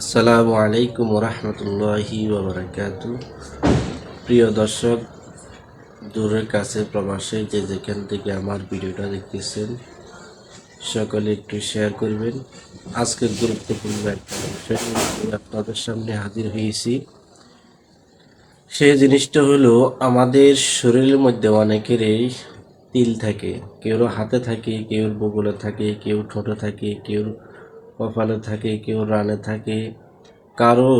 আসসালামু আলাইকুম রহমতুল্লাহি ওবরাকাত। প্রিয় দর্শক, দূরের কাছে, প্রবাসে যে যেখান থেকে আমার ভিডিওটা দেখতেছেন, সকলে একটু শেয়ার করবেন। আজকের গুরুত্বপূর্ণ একটা বিষয় আপনাদের সামনে হাজির হয়েছি। সেই জিনিসটা হলো, আমাদের শরীরের মধ্যে অনেকেরই তিল থাকে। কেউ হাতে থাকে, কেউ বগলে থাকে, কেউ ঠোঁটে থাকে, কেউ কপালে থাকে, কেউ রানে থাকে, কারও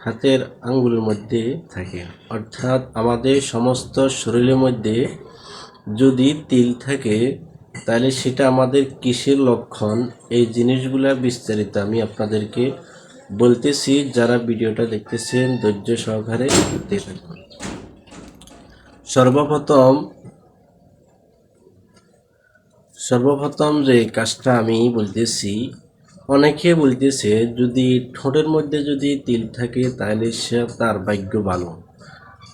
হাতের আঙ্গুলের মধ্যে থাকে। অর্থাৎ আমাদের সমস্ত শরীরের মধ্যে যদি তিল থাকে, তাহলে সেটা আমাদের কিসের লক্ষণ? এই জিনিসগুলা বিস্তারিত আমি আপনাদেরকে বলতেছি। যারা ভিডিওটা দেখতেছেন, ধৈর্য সহকারে দেখতে থাকুন। সর্বপ্রথম সর্বপ্রথম যে কাজটা আমি বলতেছি, অনেকে বলতেছে যদি ঠোঁটের মধ্যে যদি তিল থাকে তাহলে সে তার ভাগ্য ভালো।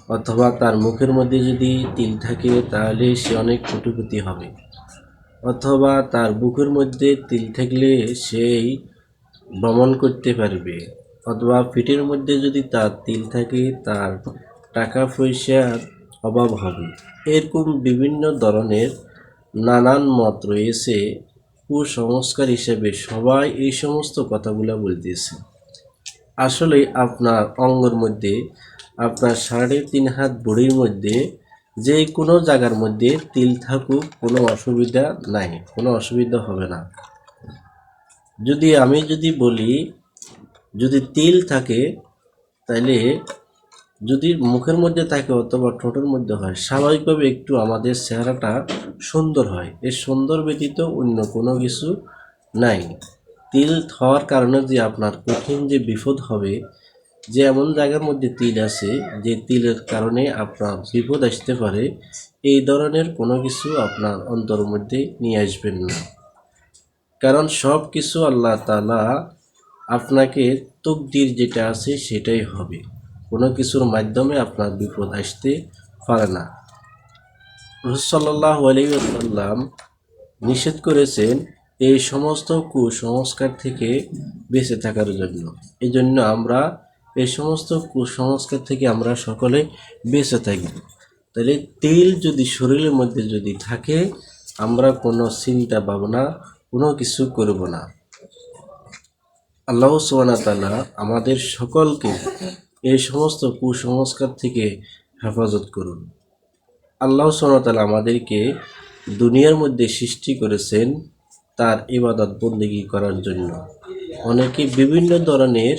অথবা তার মুখের মধ্যে যদি তিল থাকে তাহলে সে অনেক কোটিপতি হবে। অথবা তার বুকের মধ্যে তিল থাকলে সেই ভ্রমণ করতে পারবে। অথবা পিঠের মধ্যে যদি তার তিল থাকে তার টাকা পয়সার অভাব হবে। এরকম বিভিন্ন ধরনের নানান মত রয়েছে কুসংস্কার হিসেবে সবাই এই সমস্ত কথাগুলো বলতেছে আসলে আপনার অঙ্গর মধ্যে, আপনার সাড়ে তিন হাত বুড়ির মধ্যে যে কোনো জায়গার মধ্যে তিল থাকুক, কোনো অসুবিধা নাই, কোনো অসুবিধা হবে না। যদি আমি যদি বলি, যদি তিল থাকে তাহলে যদি মুখের মধ্যে থাকে অথবা ঠোঁটের মধ্যে হয়, স্বাভাবিকভাবে একটু আমাদের চেহারাটা সুন্দর হয়। এই সুন্দর ব্যতীত অন্য কোনো কিছু নাই। তিল হওয়ার কারণে যে আপনার কঠিন যে বিপদ হবে, যে এমন জায়গার মধ্যে তিল আছে, যে তিলের কারণে আপনার বিপদ আসতে পারে, এই ধরনের কোনো কিছু আপনার অন্তর মধ্যে নিয়ে আসবেন না। কারণ সব কিছু আল্লাহ তালা আপনাকে তকদির যেটা আছে সেটাই হবে। কোনো কিছুর মাধ্যমে আপনার বিপদ আসতে পারে না। রসল্লাহ আলাইসাল্লাম নিষেধ করেছেন এই সমস্ত কুসংস্কার থেকে বেঁচে থাকার জন্য। এই জন্য আমরা এই সমস্ত কুসংস্কার থেকে আমরা সকলে বেঁচে থাকি। তাহলে তেল যদি শরীরের মধ্যে যদি থাকে, আমরা কোনো চিন্তা ভাবনা, কোনো কিছু করব না। আল্লাহ সুবানা তালা আমাদের সকলকে এই সমস্ত কুসংস্কার থেকে হেফাজত করুন। আল্লাহ সোনাতালা আমাদেরকে দুনিয়ার মধ্যে সৃষ্টি করেছেন তার ইবাদত বন্দিগি করার জন্য। অনেকে বিভিন্ন ধরনের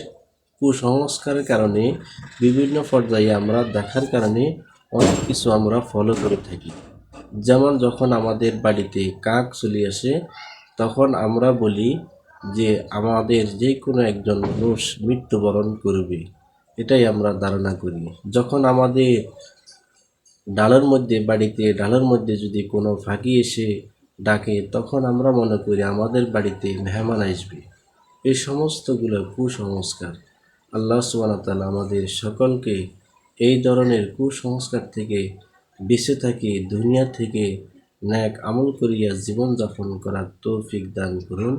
কুসংস্কারের কারণে, বিভিন্ন পর্যায়ে আমরা দেখার কারণে অনেক কিছু আমরা ফলো করে থাকি। যেমন যখন আমাদের বাড়িতে কাক চলে আসে, তখন আমরা বলি যে আমাদের যে কোনো একজন মানুষ মৃত্যুবরণ করবে। এটাই আমরা ধারণা করি। যখন আমাদের ডালের মধ্যে, বাড়িতে ডালের মধ্যে যদি কোনো ফাঁকি এসে ডাকে, তখন আমরা মনে করি আমাদের বাড়িতে মেহমান আসবে। এই সমস্তগুলো কুসংস্কার। আল্লাহ সুবাহতাল আমাদের সকলকে এই ধরনের কুসংস্কার থেকে বেঁচে থাকি, দুনিয়া থেকে ন্যাক আমল করিয়া জীবনযাপন করার তৌফিক দান করুন।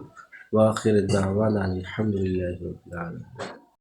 ওয়াখির দাওয়ান আলহামদুলিল্লাহ